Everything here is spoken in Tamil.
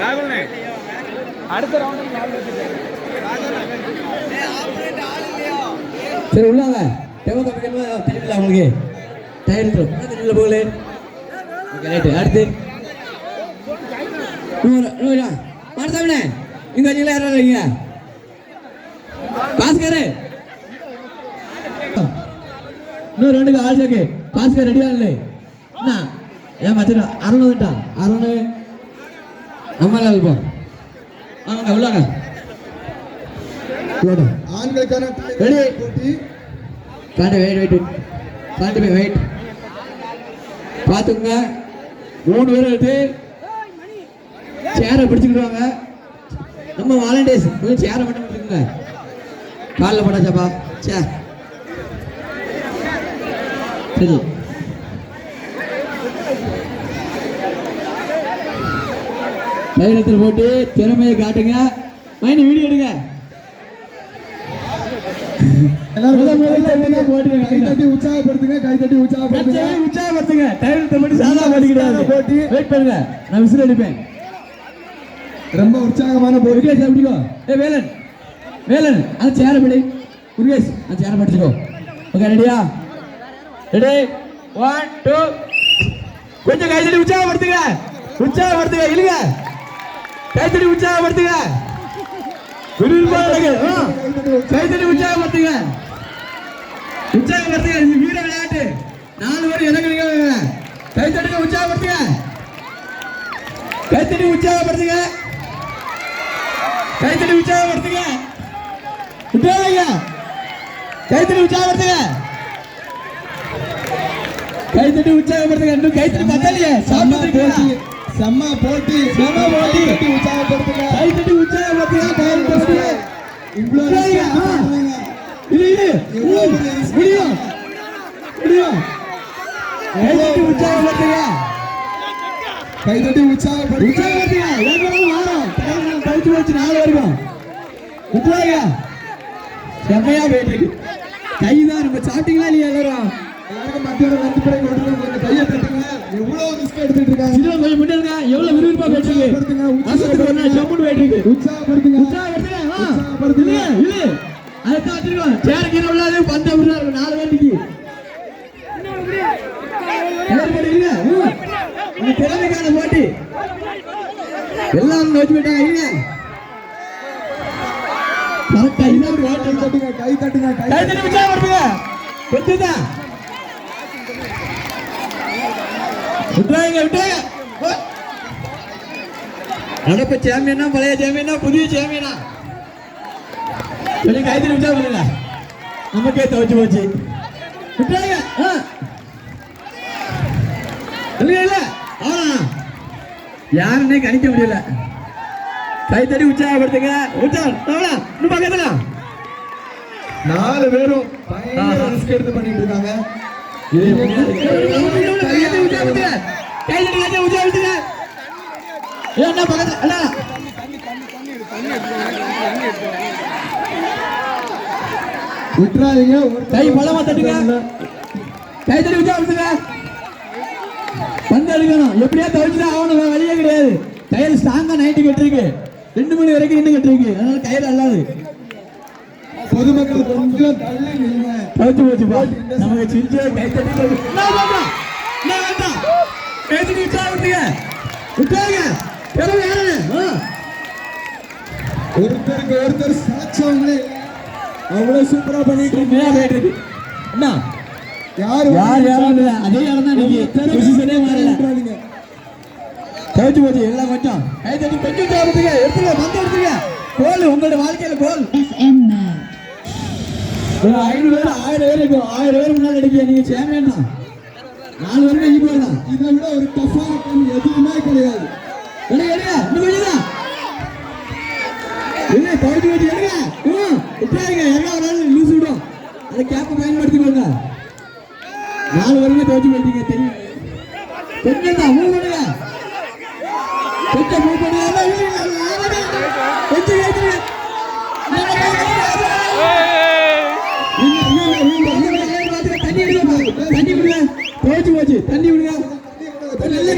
ராகுல்ண்ணே அடுத்த ரவுண்டு சரி உள்ளாங்க டெவல் கம்மிக்கணுமா தெரியல அவங்களுக்கு. டயர் தெரியல போகல. Okay right. அடுத்து. மாடசாமிண்ணே இங்கே வந்தீங்களா? யாரும் இல்லைங்க பாஸ்கர். இன்னும் ரெண்டுக்கு ஆள் சேர்க்கு. பாஸ்கர் ரெடியா இல்லை? என்ன? ஏன் அருண் வந்துட்டான் அருண் நம்மளால இருப்போம் வாங்க உள்ளாங்க ஆண்களுக்கான Ready? போட்டி. காட்டு வெயிட் வெயிட் காட்டு போய் வெயிட் பார்த்துக்குங்க. மூணு பேர் எடுத்து சேரை பிடிச்சிக்கிடுவாங்க. நம்ம வாலண்டியர்ஸ் கொஞ்சம் சேரை மட்டும் பிடிச்சிக்கோங்க. காலில் போட்டாச்சாப்பா சே சரி. தைரியத்தில் போட்டு திறமையை காட்டுங்க. மைனி வீடியோ எடுங்க. உற்சாகப்படுத்துங்க கை தட்டி உற்சாகப்படுத்துங்க. உற்சாகப்படுத்துங்க. தைரியத்தை மட்டும் சாதா கிடையாது போட்டி. வெயிட் பண்ணுங்க. நான் விசில் அடிப்பேன். ரொம்ப உற்சாகமான போட்டி. முருகேஷ் அப்படிக்கோ ஏ வேலன். வேலன் அந்த சேர படி. முருகேஷ் அந்த சேர படிச்சுக்கோ ஓகே ரெடியா ரெடி ஒன் டூ கொஞ்சம் கைத்தடி உற்சாகப்படுத்துங்க. உற்சாகப்படுத்துங்க இழுங்க. கைத்தடி உற்சாகப்படுத்துங்க. விறுவிறுப்பா நடக்கு கைத்தடி உற்சாகப்படுத்துங்க. உற்சாகப்படுத்துங்க. இது வீர விளையாட்டு. நாலு பேர் எனக்கு நீங்க கைத்தடிங்க உற்சாகப்படுத்துங்க. கைத்தடி உற்சாகப்படுத்துங்க. கைத்தடி உற்சாகப்படுத்துங்க. விட்டுறாதீங்க கைத்தடி உற்சாகப்படுத்துங்க. கைத்தடி உற்சாகப்படுத்துங்க. இன்னும் கைத்தடி பத்தலையே. சாப்பிட்டு செம்ம போட்டி செம்ம போட்டி. கை தட்டி உற்சாகப்படுத்துங்க. உற்சாகப்படுத்துங்க. கைத்தடி இவ்வளவு விட்டுறாதீங்க. ஆ. பண்ணுங்க. இது இது. முடியும் முடியும் கைத்தடி உற்சாகப்படுத்துங்க. கை தட்டி உற்சாகப்படுத்துங்க. உற்சாகப்படுத்துங்க. ஏற்கனவே வாரம்? கழிச்சு வச்சு நாலு வரைக்கும் விட்டுறாங்க செம்மையா போயிட்டு இருக்கு. கைதான் நம்ம சாப்பிட்டீங்களா இல்லையா எல்லாரும்? எல்லாருக்கும் மத்தியோட வெற்றிப்படை கொடுத்துருங்க கொஞ்சம் கையை தட்டுங்க. எவ்வளவு ரிஸ்க் எடுத்துட்டு இருக்காங்க. சிறுவன் கொஞ்சம் முன்னாடி எவ்வளவு விறுவிறுப்பா உற்சாகப்படுத்துங்க, வருஷத்துக்கு ஒரு நாள் செம்முன்னு போயிட்டு உற்சாகப்படுத்துங்க. உற்சாகப்படுத்துங்க? இல்லையா? அதைத்தான் வச்சிருக்கோம். சேர் கீழே உள்ளாது, பந்து அப்படிதான் இருக்கும். நாலு. உங்க திறமைக்கான போட்டி. எல்லாரும் நோக்கி விட்டாங்க இருங்க. கரெக்டா இதான் கை தட்டுங்க கை தட்டுங்க கை கை தட்டி விட்டுறாங்க ஓ. நடப்பு சாம்பியனா பழைய சாம்பியனா புதிய சாம்பியனா கொஞ்சம் கை தட்டி உற்சாகப்படுங்க நமக்கே துவச்சு போச்சு. விட்டுறாங்க ஆ. இல்ல அவ்வளோ யாருன்னே கணிக்க முடியல. கை தட்டி உற்சாகப்படுத்துங்க. உற்சாகம் இன்னும் பக்கத்துல. நாலு பேரும். ரிஸ்க் எடுத்து பண்ணிட்டு இருக்காங்க. உற்சாகப்படுத்துங்க. ஏய், அண்ணா, பக்கத்துல, அண்ணா. விட்டுறாதீங்க ஒரு கை பலமா தட்டுங்க. கைத்தடி உற்சாகப்படுத்துங்க. பந்து எடுக்கணும் எப்படியா தவிச்சுதான் ஆகணும் வழியே கிடையாது கையில் ஸ்ட்ராங்கா நைட்டு கட்டிருக்கு ரெண்டு மணி வரைக்கும் இன்னும் கட்டிருக்கு அதனால கையில் அல்லாது பொதுமக்கள் கொஞ்சம் தள்ளி நில்லுங்க போச்சு பா நமக்கு சிரிச்சு போச்சு. கைத்தட்டி உற்சாகப்படுத்துங்க உற்சாக பிறகு யாரு ஆ. ஒருத்தருக்கு ஒருத்தர் சாட்சவங்களே அவ்வளவு சூப்பரா பண்ணிட்டு அண்ணா. யாரு யார் யாரும் இல்ல. அதே இடம் தான் நீங்க பொசிஷனே மாறல. விட்டுறாதீங்க. கவுச்சு போச்சு எல்லாம் கொஞ்சம். கை தட்டி கொஞ்சம் சாப்பிடுங்க எடுத்துங்க மந்த எடுத்துங்க கோல் உங்களோட வாழ்க்கையில கோல். ஒரு ஐநூறு பேர் ஆயிரம் பேர் இருக்கும் ஆயிரம் பேர் முன்னாடி அடிக்க நீங்க சேம்பியன் தான். நாலு பேருக்கு ஈக்குவல் தான் இதை விட ஒரு டஃப்பான டைம் எதுவுமே கிடையாது எடுங்க எடுங்க இன்னும் கொஞ்சம் தான் இல்ல கவுச்சு போச்சு எடுங்க ம் விட்டுறாங்க எல்லாம் ஒரு நாள் லூஸ் விடும் அதை கேப்பை பயன்படுத்திக்கோங்க நாலு பேருமே துவச்சு போயிட்டீங்க தெரியும் கொஞ்சம் தான் மூவ் பண்ணுங்க கொஞ்சம் மூவ் பண்ணுங்க துவச்சு போச்சு தண்ணி விடுங்க. நல்ல